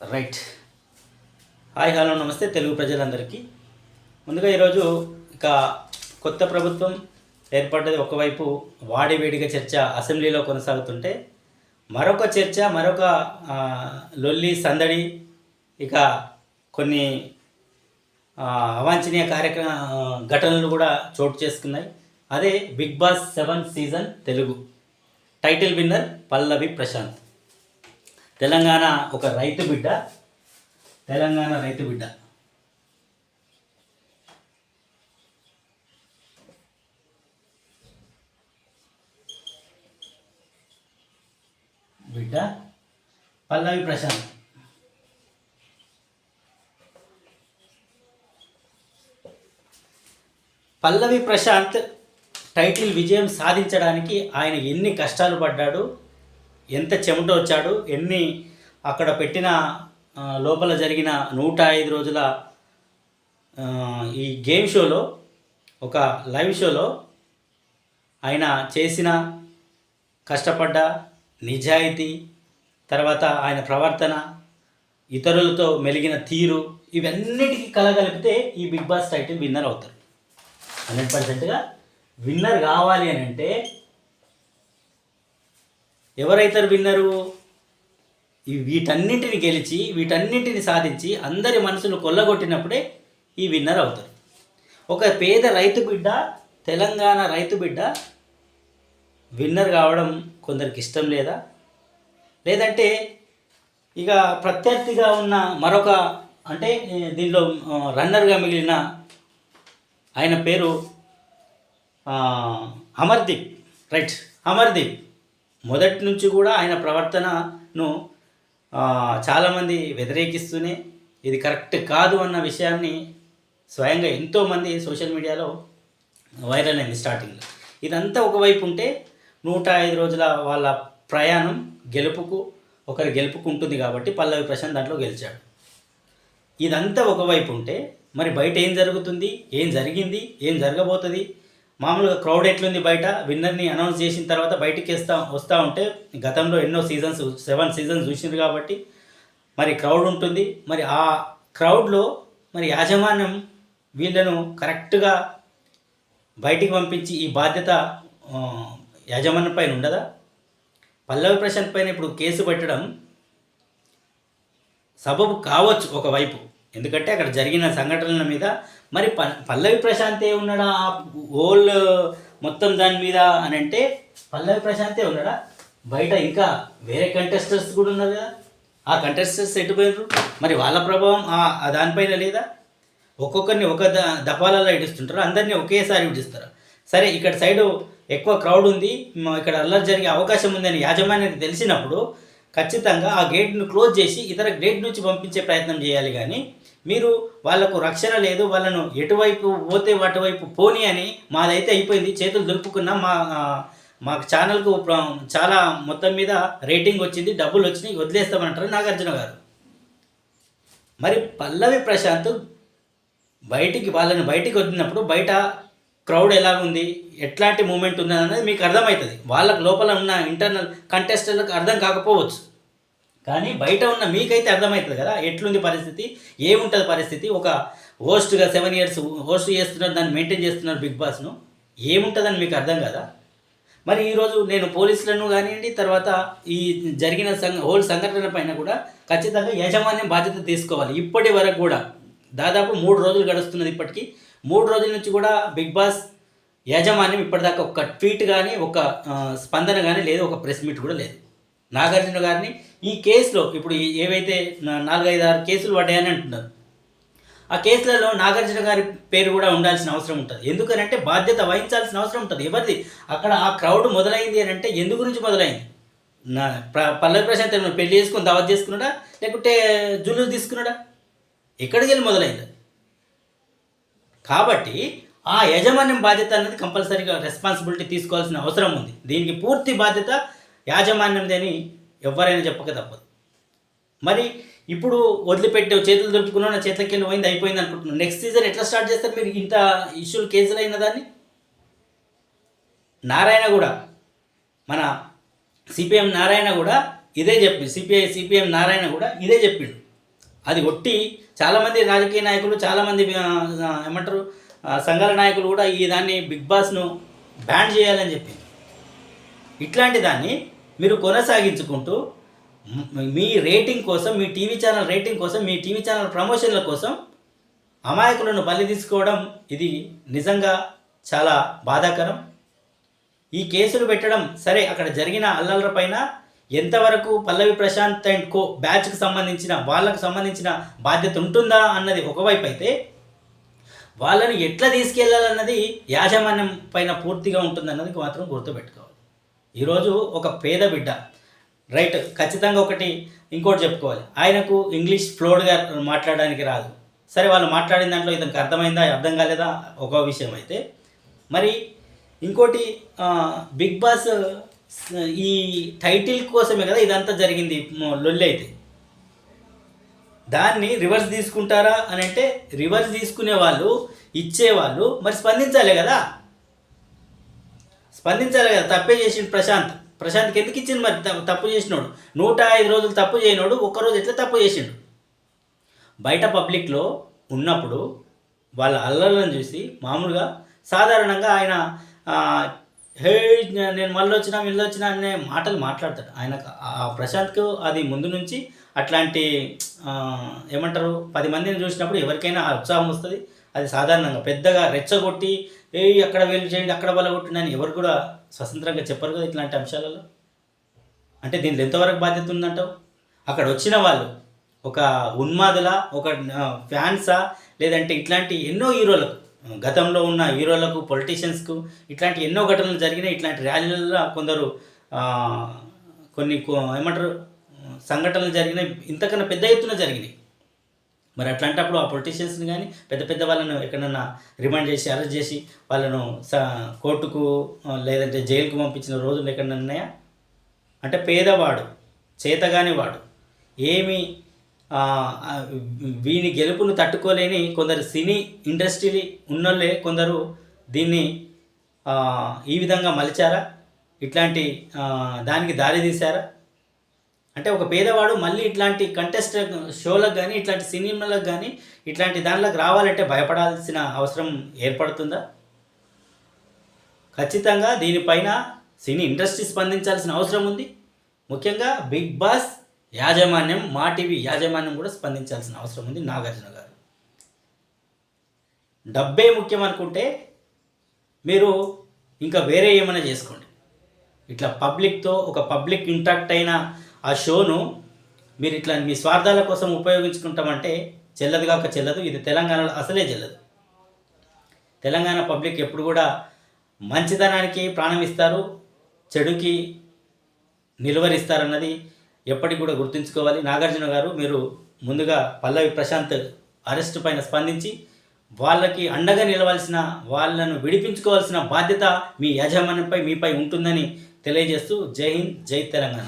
Right. Hi hello నమస్తే తెలుగు ప్రజలందరికీ. ముందుగా ఈరోజు ఇక కొత్త ప్రభుత్వం ఏర్పడ్డది ఒకవైపు వాడివేడిగా చర్చ అసెంబ్లీలో కొనసాగుతుంటే మరొక చర్చ మరొక లొల్లి సందడి ఇక కొన్ని అవాంఛనీయ కార్యక్రమ ఘటనలు కూడా చోటు చేసుకున్నాయి. అదే big boss seven season Telugu. Title winner Pallavi Prashanth. Telangana ఒక రైతు బిడ్డ తెలంగాణ రైతు బిడ్డ. బిడ్డ పల్లవి ప్రశాంత్. పల్లవి ప్రశాంత్ టైటిల్ విజయం సాధించడానికి ఆయన ఎన్ని కష్టాలు పడ్డాడు ఎంత చెమట వచ్చాడు ఎన్ని అక్కడ పెట్టిన లోపల జరిగిన నూట ఐదు రోజుల ఈ గేమ్ షోలో ఒక లైవ్ షోలో ఆయన చేసిన కష్టపడ్డ నిజాయితీ తర్వాత ఆయన ప్రవర్తన ఇతరులతో మెలిగిన తీరు ఇవన్నిటికీ కలగలిపితే ఈ బిగ్ బాస్ టైటిల్ విన్నర్ అవుతారు. హండ్రెడ్ పర్సెంట్గా విన్నర్ కావాలి అని అంటే ఎవరైతారు విన్నరు? ఈ వీటన్నింటిని గెలిచి వీటన్నింటిని సాధించి అందరి మనసును కొల్లగొట్టినప్పుడే ఈ విన్నర్ అవుతారు. ఒక పేద రైతు బిడ్డ తెలంగాణ రైతు బిడ్డ విన్నర్ కావడం కొందరికి ఇష్టం లేదా? లేదంటే ఇక ప్రత్యర్థిగా ఉన్న మరొక అంటే దీనిలో రన్నర్గా మిగిలిన ఆయన పేరు అమర్దీప్ రైట్ అమర్దీప్. మొదటి నుంచి కూడా ఆయన ప్రవర్తనను చాలామంది వ్యతిరేకిస్తూనే ఇది కరెక్ట్ కాదు అన్న విషయాన్ని స్వయంగా ఎంతోమంది సోషల్ మీడియాలో వైరల్ అయింది స్టార్టింగ్లో. ఇదంతా ఒకవైపు ఉంటే నూట ఐదు రోజుల వాళ్ళ ప్రయాణం గెలుపుకు ఒకరి గెలుపుకు ఉంటుంది కాబట్టి పల్లవి ప్రశాంత్ దాంట్లో గెలిచాడు. ఇదంతా ఒకవైపు ఉంటే మరి బయట ఏం జరుగుతుంది ఏం జరిగింది ఏం జరగబోతుంది మామూలుగా క్రౌడ్ ఎట్లుంది బయట? విన్నర్ని అనౌన్స్ చేసిన తర్వాత బయటికి వేస్తా వస్తూ ఉంటే గతంలో ఎన్నో సీజన్స్ సెవెన్ సీజన్స్ చూసినారు కాబట్టి మరి క్రౌడ్ ఉంటుంది. మరి ఆ క్రౌడ్లో మరి యాజమాన్యం వీళ్ళను కరెక్ట్గా బయటికి పంపించి ఈ బాధ్యత యాజమాన్యం పైన ఉండదా? పల్లవి ప్రశాంత్ పైన ఇప్పుడు కేసు పెట్టడం సబబు కావచ్చు ఒకవైపు. ఎందుకంటే అక్కడ జరిగిన సంఘటనల మీద మరి ప పల్లవి ప్రశాంతే ఉన్నాడా ఆ హోల్ మొత్తం దాని మీద అని అంటే పల్లవి ప్రశాంతే ఉన్నాడా? బయట ఇంకా వేరే కంటెస్టర్స్ కూడా ఉన్నారు కదా. ఆ కంటెస్టర్స్ ఎటుపోయారు మరి వాళ్ళ ప్రభావం ఆ- దానిపైన లేదా? ఒక్కొక్కరిని ఒక ద దఫాలలో ఇడిస్తుంటారు అందరినీ ఒకేసారి ఇడిస్తారు సరే ఇక్కడ సైడు ఎక్కువ క్రౌడ్ ఉంది. ఇక్కడ అల్లరి జరిగే అవకాశం ఉందని యాజమాన్యానికి తెలిసినప్పుడు ఖచ్చితంగా ఆ గేట్ను క్లోజ్ చేసి ఇతర గేట్ నుంచి పంపించే ప్రయత్నం చేయాలి కానీ మీరు వాళ్ళకు రక్షణ లేదు వాళ్ళను ఎటువైపు పోతే అటువైపు పోని అని మాదైతే అయిపోయింది. చేతులు దులుపుకున్నాం మా మా మాకు ఛానల్కు చాలా మొత్తం మీద రేటింగ్ వచ్చింది. డబ్బులు వచ్చినాయి వదిలేస్తామంటారు నాగార్జున గారు. మరి పల్లవి ప్రశాంత్ బయటికి వాళ్ళని బయటికి వదిలినప్పుడు బయట క్రౌడ్ ఎలా ఉంది ఎట్లాంటి మూమెంట్ ఉంది అనేది మీకు అర్థమవుతుంది. వాళ్ళకు లోపల ఉన్న ఇంటర్నల్ కంటెస్టర్లకు అర్థం కాకపోవచ్చు. కానీ బయట ఉన్న మీకైతే అర్థమవుతుంది కదా ఎట్లుంది పరిస్థితి ఏముంటుంది పరిస్థితి? ఒక హోస్ట్గా సెవెన్ ఇయర్స్ హోస్ట్ చేస్తున్నారు దాన్ని మెయింటైన్ చేస్తున్నారు బిగ్ బాస్ను ఏముంటుందని మీకు అర్థం కదా? మరి ఈరోజు నేను పోలీసులను కానివ్వండి తర్వాత ఈ జరిగిన సంఘ హోల్ సంఘటన పైన కూడా ఖచ్చితంగా యాజమాన్యం బాధ్యత తీసుకోవాలి. ఇప్పటి వరకు కూడా దాదాపు మూడు రోజులు గడుస్తున్నది ఇప్పటికీ. మూడు రోజుల నుంచి కూడా బిగ్ బాస్ యాజమాన్యం ఇప్పటిదాకా ఒక ట్వీట్ కానీ ఒక స్పందన కానీ లేదు ఒక ప్రెస్ మీట్ కూడా లేదు. నాగార్జున గారిని ఈ కేసులో ఇప్పుడు ఏవైతే నాలుగైదు ఆరు కేసులు పడ్డాయని అంటున్నారు. ఆ కేసులలో నాగార్జున గారి పేరు కూడా ఉండాల్సిన అవసరం ఉంటుంది. ఎందుకనంటే బాధ్యత వహించాల్సిన అవసరం ఉంటుంది. ఎవరిది? అక్కడ ఆ క్రౌడ్ మొదలైంది అని అంటే ఎందు గురించి మొదలైంది? నా పల్లవి ప్రశాంత్ పెళ్ళి చేసుకుని దావత్ చేసుకున్నాడా? లేకుంటే జుల్లు తీసుకున్నాడా? ఎక్కడికి వెళ్ళి మొదలైంది? కాబట్టి ఆ యాజమాన్యం బాధ్యత అనేది కంపల్సరీగా రెస్పాన్సిబిలిటీ తీసుకోవాల్సిన అవసరం ఉంది. దీనికి పూర్తి బాధ్యత యాజమాన్యందని ఎవరైనా చెప్పక తప్పదు. మరి ఇప్పుడు వదిలిపెట్టే చేతులు దులుపుకున్నా నా చేతులకి వెళ్ళి పోయింది అయిపోయింది అనుకుంటున్నాను నెక్స్ట్ సీజన్ ఎట్లా స్టార్ట్ చేస్తారు మీరు? ఇంత ఇష్యూలు కేసులు అయిన దాన్ని? నారాయణ కూడా మన సిపిఎం నారాయణ కూడా ఇదే చెప్పి సిపిఐ సిపిఎం నారాయణ కూడా ఇదే చెప్పిండు. అది ఒట్టి చాలామంది రాజకీయ నాయకులు చాలామంది ఏమంటారు సంఘాల నాయకులు కూడా ఈ దాన్ని బిగ్ బాస్ను బ్యాన్ చేయాలని చెప్పి ఇట్లాంటి దాన్ని మీరు కొనసాగించుకుంటూ మీ రేటింగ్ కోసం మీ టీవీ ఛానల్ రేటింగ్ కోసం మీ టీవీ ఛానల్ ప్రమోషన్ల కోసం అమాయకులను బలి తీసుకోవడం ఇది నిజంగా చాలా బాధాకరం. ఈ కేసులు పెట్టడం సరే అక్కడ జరిగిన అల్లర్ల పైన ఎంతవరకు పల్లవి ప్రశాంత్ అండ్ కో బ్యాచ్కి సంబంధించిన వాళ్ళకు సంబంధించిన బాధ్యత ఉంటుందా అన్నది ఒకవైపు అయితే వాళ్ళని ఎట్లా తీసుకెళ్ళాలన్నది యాజమాన్యం పైన పూర్తిగా ఉంటుందన్నది మాత్రం గుర్తుపెట్టుకోవాలి ఈరోజు ఒక పేద బిడ్డ. రైట్ ఖచ్చితంగా ఒకటి ఇంకోటి చెప్పుకోవాలి. ఆయనకు ఇంగ్లీష్ ఫ్లోడ్గా మాట్లాడడానికి రాదు. సరే వాళ్ళు మాట్లాడిన దాంట్లో ఇతనికి అర్థమైందా అర్థం కాలేదా ఒక విషయం అయితే. మరి ఇంకోటి బిగ్ బాస్ ఈ టైటిల్ కోసమే కదా ఇదంతా జరిగింది లొల్లి అయితే. దాన్ని రివర్స్ తీసుకుంటారా అని అంటే రివర్స్ తీసుకునే వాళ్ళు ఇచ్చేవాళ్ళు మరి స్పందించాలి కదా. స్పందించాలి కదా తప్పే చేసిండు ప్రశాంత్. ప్రశాంత్కి ఎందుకు ఇచ్చింది మరి తప్పు చేసినోడు. నూట ఐదు రోజులు తప్పు చేయనోడు ఒక్కరోజు ఎట్లా తప్పు చేసిండు? బయట పబ్లిక్లో ఉన్నప్పుడు వాళ్ళ అల్లర్లను చూసి మామూలుగా సాధారణంగా ఆయన హే నేను మళ్ళీ వచ్చినా మళ్ళీ వచ్చినా అనే మాటలు మాట్లాడతాడు. ఆయన ఆ ప్రశాంత్కు అది ముందు నుంచి అట్లాంటి ఏమంటారు పది మందిని చూసినప్పుడు ఎవరికైనా ఉత్సాహం వస్తుంది. అది సాధారణంగా పెద్దగా రెచ్చగొట్టి ఏ అక్కడ వీళ్ళు చేయండి అక్కడ వాళ్ళ అని ఎవరు కూడా స్వతంత్రంగా చెప్పరు కదా ఇట్లాంటి అంశాలలో? అంటే దీంట్లో ఎంతవరకు బాధ్యత ఉందంటావు? అక్కడ వచ్చిన వాళ్ళు ఒక ఉన్మాదుల ఒక ఫ్యాన్సా లేదంటే ఇట్లాంటి ఎన్నో హీరోలకు గతంలో ఉన్న హీరోలకు పొలిటీషియన్స్కు ఇట్లాంటి ఎన్నో ఘటనలు జరిగినాయి ఇట్లాంటి ర్యాలీలలో కొందరు కొన్ని ఏమంటారు సంఘటనలు జరిగినాయి ఇంతకన్నా పెద్ద ఎత్తున జరిగినాయి. మరి అట్లాంటప్పుడు ఆ పొలిటీషియన్స్ని కానీ పెద్ద పెద్ద వాళ్ళను ఎక్కడన్నా రిమాండ్ చేసి అరెస్ట్ చేసి వాళ్ళను స కోర్టుకు లేదంటే జైలుకు పంపించిన రోజులు ఎక్కడన్నా ఉన్నాయా? అంటే పేదవాడు చేతగాని వాడు ఏమి వీని గెలుపును తట్టుకోలేని కొందరు సినీ ఇండస్ట్రీ ఉన్నోళ్ళే కొందరు దీన్ని ఈ విధంగా మలిచారా? ఇట్లాంటి దానికి దారి తీశారా? అంటే ఒక పేదవాడు మళ్ళీ ఇట్లాంటి కంటెస్ట్ షోలకు కానీ ఇట్లాంటి సినిమాలకు కానీ ఇట్లాంటి దానిలోకి రావాలంటే భయపడాల్సిన అవసరం ఏర్పడుతుందా? ఖచ్చితంగా దీనిపైన సినీ ఇండస్ట్రీ స్పందించాల్సిన అవసరం ఉంది. ముఖ్యంగా బిగ్ బాస్ యాజమాన్యం మా టీవీ యాజమాన్యం కూడా స్పందించాల్సిన అవసరం ఉంది నాగార్జున గారు. డబ్బే ముఖ్యం అనుకుంటే మీరు ఇంకా వేరే ఏమైనా చేసుకోండి. ఇట్లా పబ్లిక్తో ఒక పబ్లిక్ ఇంటాక్ట్ అయిన ఆ షోను మీరు ఇట్లా మీ స్వార్థాల కోసం ఉపయోగించుకుంటామంటే చెల్లదు కాక చెల్లదు. ఇది తెలంగాణలో అసలే చెల్లదు. తెలంగాణ పబ్లిక్ ఎప్పుడు కూడా మంచితనానికి ప్రాణం ఇస్తారు చెడుకి నిలువరిస్తారన్నది ఎప్పటికి కూడా గుర్తుంచుకోవాలి. నాగార్జున గారు మీరు ముందుగా పల్లవి ప్రశాంత్ అరెస్ట్ పైన స్పందించి వాళ్ళకి అండగా నిలవాల్సిన వాళ్ళను విడిపించుకోవాల్సిన బాధ్యత మీ యాజమాన్యంపై మీపై ఉంటుందని తెలియజేస్తూ జై హింద్ జై తెలంగాణ.